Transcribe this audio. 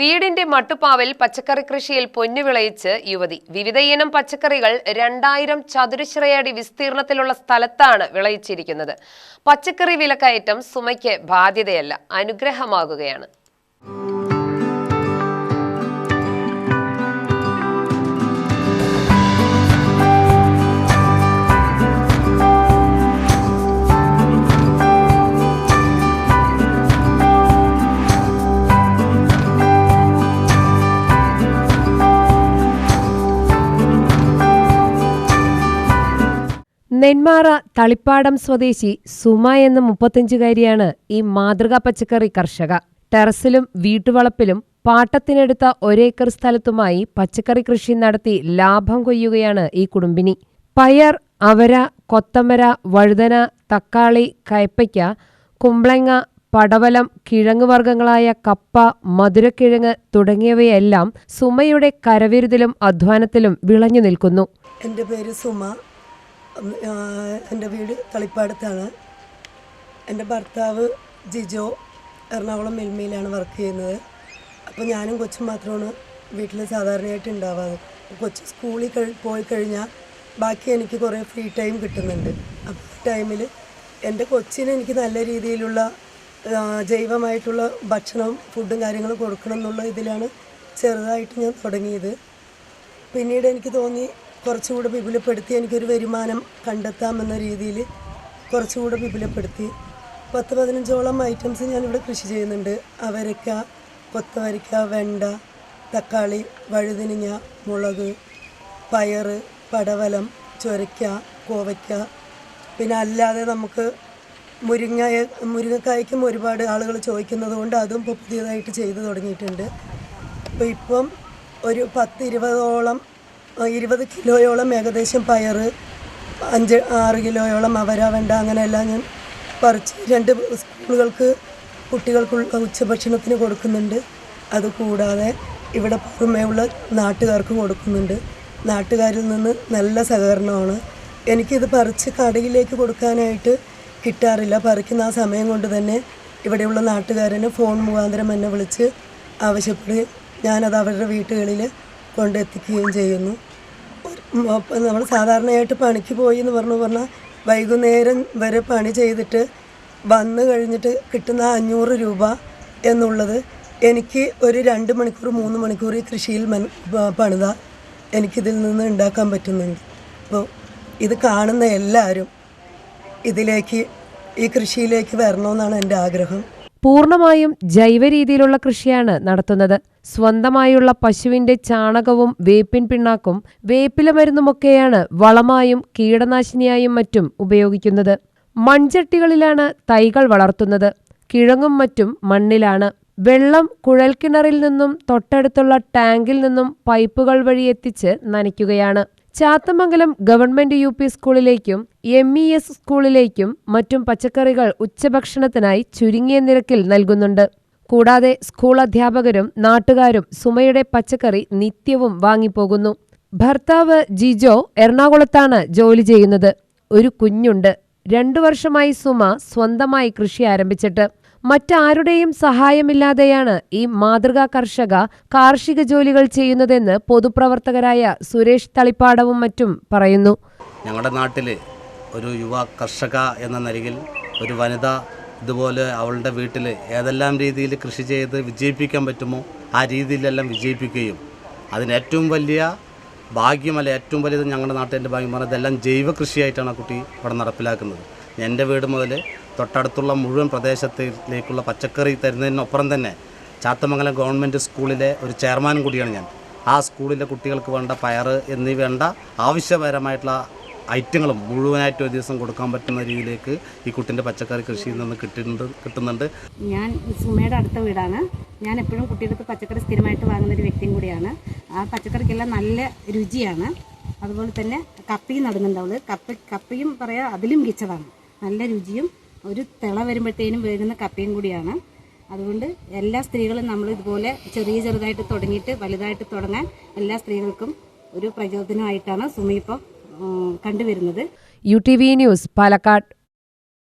വീടിന്റെ മട്ടുപ്പാവിൽ പച്ചക്കറി കൃഷിയിൽ പൊന്നു വിളയിച്ച് യുവതി. വിവിധയിനം പച്ചക്കറികൾ രണ്ടായിരം ചതുരശ്രയടി വിസ്തീർണത്തിലുള്ള സ്ഥലത്താണ് വിളയിച്ചിരിക്കുന്നത്. പച്ചക്കറി വിലക്കയറ്റം സുമയ്ക്ക് ബാധ്യതയല്ല അനുഗ്രഹമാകുകയാണ്. നെന്മാറ തളിപ്പാടം സ്വദേശി സുമ എന്ന മുപ്പത്തഞ്ചുകാരിയാണ് ഈ മാതൃകാ പച്ചക്കറി കർഷക. ടെറസിലും വീട്ടുവളപ്പിലും പാട്ടത്തിനെടുത്ത ഒരേക്കർ സ്ഥലത്തുമായി പച്ചക്കറി കൃഷി നടത്തി ലാഭം കൊയ്യുകയാണ് ഈ കുടുംബിനി. പയർ അവര കൊത്തമര വഴുതന തക്കാളി കയ്പയ്ക്ക കുമ്പളങ്ങ പടവലം കിഴങ്ങുവർഗങ്ങളായ കപ്പ മധുരക്കിഴങ്ങ് തുടങ്ങിയവയെല്ലാം സുമയുടെ കരവിരുതിലും അധ്വാനത്തിലും വിളഞ്ഞു നിൽക്കുന്നു. എന്റെ പേര് സുമ. എന്റെ വീട് തളിപ്പാടത്താണ്. എന്റെ ഭർത്താവ് ജിജോ എറണാകുളം മിൽമയിലാണ് വർക്ക് ചെയ്യുന്നത്. അപ്പോൾ ഞാനും കൊച്ചും മാത്രമാണ് വീട്ടിൽ സാധാരണയായിട്ട് ഉണ്ടാവാറ്. കൊച്ച് സ്കൂളിൽ പോയി കഴിഞ്ഞാൽ ബാക്കി എനിക്ക് കുറേ ഫ്രീ ടൈം കിട്ടുന്നുണ്ട്. അപ്പോൾ ടൈമിൽ എന്റെ കൊച്ചിന് എനിക്ക് നല്ല രീതിയിലുള്ള ജൈവമായിട്ടുള്ള ഭക്ഷണവും ഫുഡും കാര്യങ്ങളും കൊടുക്കണം എന്നുള്ള ഇതിലാണ് ചെറുതായിട്ട് ഞാൻ തുടങ്ങിയത്. പിന്നീട് എനിക്ക് തോന്നി കുറച്ചുകൂടെ വിപുലപ്പെടുത്തി എനിക്കൊരു വരുമാനം കണ്ടെത്താമെന്ന രീതിയിൽ കുറച്ചുകൂടെ വിപുലപ്പെടുത്തി. പത്ത് പതിനഞ്ചോളം ഐറ്റംസ് ഞാനിവിടെ കൃഷി ചെയ്യുന്നുണ്ട്. അവരക്ക കൊത്തവരക്ക വെണ്ട തക്കാളി വഴുതിനിങ്ങ മുളക് പയറ് പടവലം ചൊരയ്ക്ക കോവയ്ക്ക. പിന്നെ അല്ലാതെ നമുക്ക് മുരിങ്ങ മുരിങ്ങക്കായ്ക്കും ഒരുപാട് ആളുകൾ ചോദിക്കുന്നത് കൊണ്ട് അതും പുതിയതായിട്ട് ചെയ്തു തുടങ്ങിയിട്ടുണ്ട്. അപ്പോൾ ഇപ്പം ഒരു പത്ത് ഇരുപതോളം ആ, ഇരുപത് കിലോയോളം ഏകദേശം പയർ അഞ്ച് ആറ് കിലോയോളം അവര വെണ്ട അങ്ങനെയെല്ലാം ഞാൻ പറിച്ച് രണ്ട് സ്കൂളുകൾക്ക് കുട്ടികൾക്കുള്ള ഉച്ചഭക്ഷണത്തിന് കൊടുക്കുന്നുണ്ട്. അതുകൂടാതെ ഇവിടെ പുറമേയുള്ള നാട്ടുകാർക്ക് കൊടുക്കുന്നുണ്ട്. നാട്ടുകാരിൽ നിന്ന് നല്ല സഹകരണമാണ്. എനിക്കിത് പറിച്ച് കടയിലേക്ക് കൊടുക്കാനായിട്ട് കിട്ടാറില്ല. പറിക്കുന്ന ആ സമയം കൊണ്ട് തന്നെ ഇവിടെയുള്ള നാട്ടുകാരനെ ഫോൺ മുഖാന്തരം എന്നെ വിളിച്ച് ആവശ്യപ്പെടുകയും ഞാനത് അവരുടെ വീട്ടുകളിൽ കൊണ്ടെത്തിക്കുകയും ചെയ്യുന്നു. നമ്മൾ സാധാരണയായിട്ട് പണിക്ക് പോയി എന്ന് പറഞ്ഞു പറഞ്ഞാൽ വൈകുന്നേരം വരെ പണി ചെയ്തിട്ട് വന്നു കഴിഞ്ഞിട്ട് കിട്ടുന്ന അഞ്ഞൂറ് രൂപ എന്നുള്ളത് എനിക്ക് ഒരു രണ്ട് മണിക്കൂർ മൂന്ന് മണിക്കൂർ ഈ കൃഷിയിൽ മൻ പണിത എനിക്കിതിൽ നിന്ന് ഉണ്ടാക്കാൻ പറ്റുന്നുണ്ട്. അപ്പോൾ ഇത് കാണുന്ന എല്ലാവരും ഇതിലേക്ക് ഈ കൃഷിയിലേക്ക് വരണമെന്നാണ് എന്റെ ആഗ്രഹം. പൂർണമായും ജൈവ രീതിയിലുള്ള കൃഷിയാണ് നടത്തുന്നത്. സ്വന്തമായുള്ള പശുവിന്റെ ചാണകവും വേപ്പിൻ പിണ്ണാക്കും വേപ്പില മരുന്നുമൊക്കെയാണ് വളമായും കീടനാശിനിയായും മറ്റും ഉപയോഗിക്കുന്നത്. മൺചട്ടികളിലാണ് തൈകൾ വളർത്തുന്നത്. കിഴങ്ങും മറ്റും മണ്ണിലാണ്. വെള്ളം കുഴൽക്കിണറിൽ നിന്നും തൊട്ടടുത്തുള്ള ടാങ്കിൽ നിന്നും പൈപ്പുകൾ വഴി എത്തിച്ച് നനയ്ക്കുകയാണ്. ചാത്തമംഗലം ഗവൺമെന്റ് യു പി സ്കൂളിലേക്കും എം ഇ എസ് സ്കൂളിലേക്കും മറ്റും പച്ചക്കറികൾ ഉച്ചഭക്ഷണത്തിനായി ചുരുങ്ങിയ നിരക്കിൽ നൽകുന്നുണ്ട്. കൂടാതെ സ്കൂൾ അധ്യാപകരും നാട്ടുകാരും സുമയുടെ പച്ചക്കറി നിത്യവും വാങ്ങിപ്പോകുന്നു. ഭർത്താവ് ജിജോ എറണാകുളത്താണ് ജോലി ചെയ്യുന്നത്. ഒരു കുഞ്ഞുണ്ട്. രണ്ടു വർഷമായി സുമ സ്വന്തമായി കൃഷി ആരംഭിച്ചിട്ട്. മറ്റാരുടെയും സഹായമില്ലാതെയാണ് ഈ മാതൃകാ കർഷക കാർഷിക ജോലികൾ ചെയ്യുന്നതെന്ന് പൊതുപ്രവർത്തകരായ സുരേഷ് തളിപ്പാടവും മറ്റും പറയുന്നു. ഞങ്ങളുടെ നാട്ടിൽ ഒരു യുവ കർഷക എന്ന നിലയിൽ ഒരു വനിത ഇതുപോലെ അവളുടെ വീട്ടിൽ ഏതെല്ലാം രീതിയിൽ കൃഷി ചെയ്ത് വിജയിപ്പിക്കാൻ പറ്റുമോ ആ രീതിയിലെല്ലാം വിജയിപ്പിക്കുകയും അതിന് ഏറ്റവും വലിയ ഭാഗ്യമല്ല ഏറ്റവും വലിയത് ഞങ്ങളുടെ നാട്ടിന്റെ ഭാഗ്യം പറഞ്ഞാൽ ഇതെല്ലാം ജൈവ കൃഷിയായിട്ടാണ് ആ കുട്ടി ഇവിടെ നടപ്പിലാക്കുന്നത്. എന്റെ വീട് മുതൽ തൊട്ടടുത്തുള്ള മുഴുവൻ പ്രദേശത്തിലേക്കുള്ള പച്ചക്കറി തരുന്നതിനൊപ്പം തന്നെ ചാത്തമംഗലം ഗവൺമെന്റ് സ്കൂളിലെ ഒരു ചെയർമാനും കൂടിയാണ് ഞാൻ. ആ സ്കൂളിലെ കുട്ടികൾക്ക് വേണ്ട പയർ എന്നീ വേണ്ട ആവശ്യപരമായിട്ടുള്ള ഐറ്റങ്ങളും മുഴുവനായിട്ട് ഒരു ദിവസം കൊടുക്കാൻ പറ്റുന്ന രീതിയിലേക്ക് ഈ കുട്ടിന്റെ പച്ചക്കറി കൃഷിയിൽ നിന്ന് കിട്ടുന്നുണ്ട് കിട്ടുന്നുണ്ട്. ഞാൻ സുമയുടെ അടുത്ത വീടാണ്. ഞാൻ എപ്പോഴും കുട്ടികൾക്ക് പച്ചക്കറി സ്ഥിരമായിട്ട് വാങ്ങുന്ന ഒരു വ്യക്തിയും കൂടിയാണ്. ആ പച്ചക്കറിക്കെല്ലാം നല്ല രുചിയാണ്. അതുപോലെ തന്നെ കപ്പയും നടുന്നുണ്ട് അവൾ. കപ്പ കപ്പയും പറയാം അതിലും മികച്ചതാണ്. നല്ല രുചിയും ഒരു തിള വരുമ്പോഴത്തേനും വേകുന്ന കപ്പയും കൂടിയാണ്. അതുകൊണ്ട് എല്ലാ സ്ത്രീകളും നമ്മൾ ഇതുപോലെ ചെറിയ ചെറുതായിട്ട് തുടങ്ങിയിട്ട് വലുതായിട്ട് തുടങ്ങാൻ എല്ലാ സ്ത്രീകൾക്കും ഒരു പ്രചോദനമായിട്ടാണ് സുമ കണ്ടുവരുന്നത്. U T V news Palakkad.